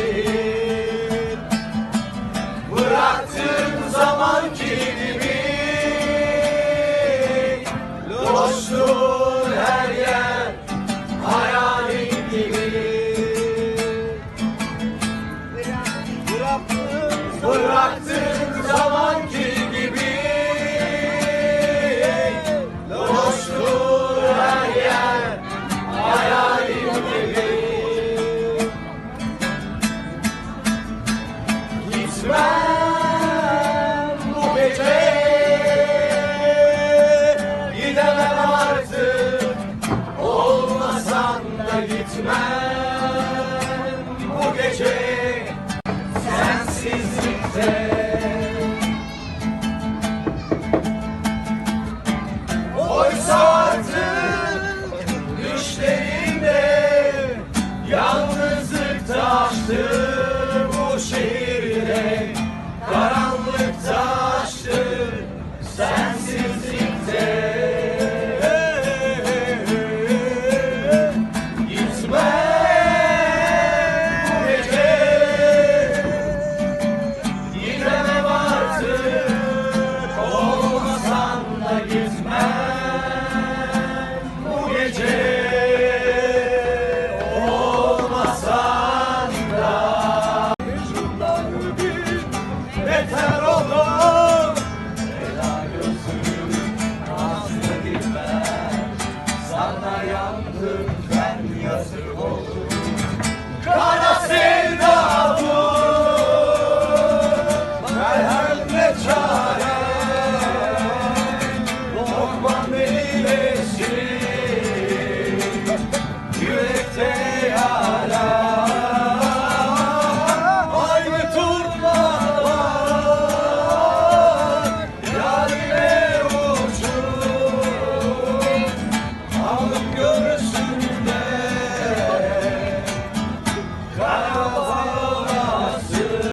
cheia. bitmez bu gece sensizlikte. Oysa artık düşlerimde yalnızlık taştı. Father.